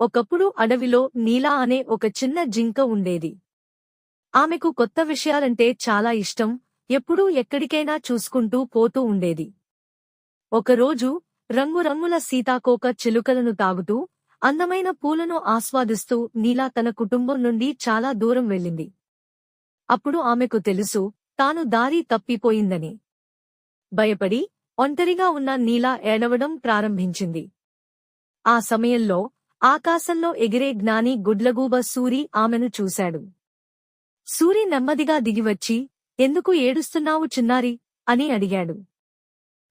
ఒకప్పుడు అడవిలో నీలా అనే ఒక చిన్న జింక ఉండేది. ఆమెకు కొత్త విషయాలంటే చాలా ఇష్టం ఎప్పుడూ ఎక్కడికైనా చూసుకుంటూ పోతూ ఉండేది. ఒకరోజు రంగురంగుల సీతాకోక చిలుకలను తాగుతూ అందమైన పూలను ఆస్వాదిస్తూ నీలా తన కుటుంబం నుండి చాలా దూరం వెళ్ళింది. అప్పుడు ఆమెకు తెలుసు తాను దారి తప్పిపోయిందని. భయపడి ఒంటరిగా ఉన్న నీలా ఏడవడం ప్రారంభించింది. ఆ సమయంలో ఆకాశంలో ఎగిరే జ్ఞాని గుడ్లగూబ సూరి ఆమెను చూశాడు. సూరి నెమ్మదిగా దిగివచ్చి ఎందుకు ఏడుస్తున్నావు చిన్నారి అని అడిగాడు.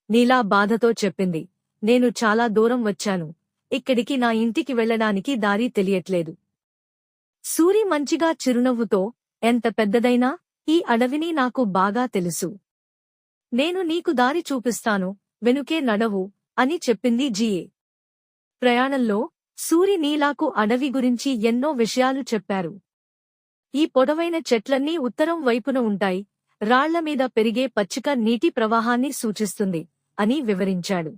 నీలా బాధతో చెప్పింది. నేను చాలా దూరం వచ్చాను. ఇక్కడికి నా ఇంటికి వెళ్ళడానికి దారి తెలియట్లేదు సూరి మంచిగా చిరునవ్వుతో ఎంత పెద్దదైనా ఈ అడవిని నాకు బాగా తెలుసు. నేను నీకు దారి చూపిస్తాను. వెనుకే నడవు అని చెప్పింది జీయే ప్రయాణంలో సూరి నీలాకు అడవి గురించి ఎన్నో విషయాలు చెప్పారు. ఈ పొడవైన చెట్లన్నీ ఉత్తరం వైపున ఉంటాయి. రాళ్ళ మీద పెరిగే పచ్చిక నీటి ప్రవాహాన్ని సూచిస్తుంది అని వివరించాడు.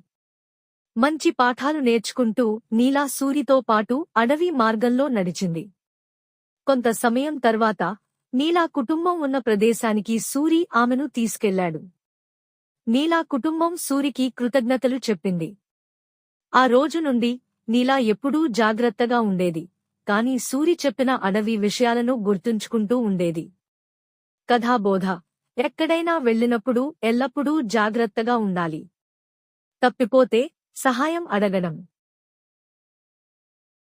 మంచి పాఠాలు నేర్చుకుంటూ నీలా సూరితో పాటు అడవి మార్గంలో నడిచింది. కొంత సమయం తర్వాత నీలా కుటుంబం ఉన్న ప్రదేశానికి సూరి ఆమెను తీసుకెళ్ళాడు. నీలా కుటుంబం సూరికి కృతజ్ఞతలు చెప్పింది. ఆ రోజు నుండి నీలా ఎప్పుడూ జాగ్రత్తగా ఉండేది. కాని సూరి చెప్పిన అడవి విషయాలను గుర్తుంచుకుంటూ ఉండేది. కథాబోధ ఎక్కడైనా వెళ్ళినప్పుడు ఎల్లప్పుడూ జాగ్రత్తగా ఉండాలి. తప్పిపోతే సహాయం అడగడం.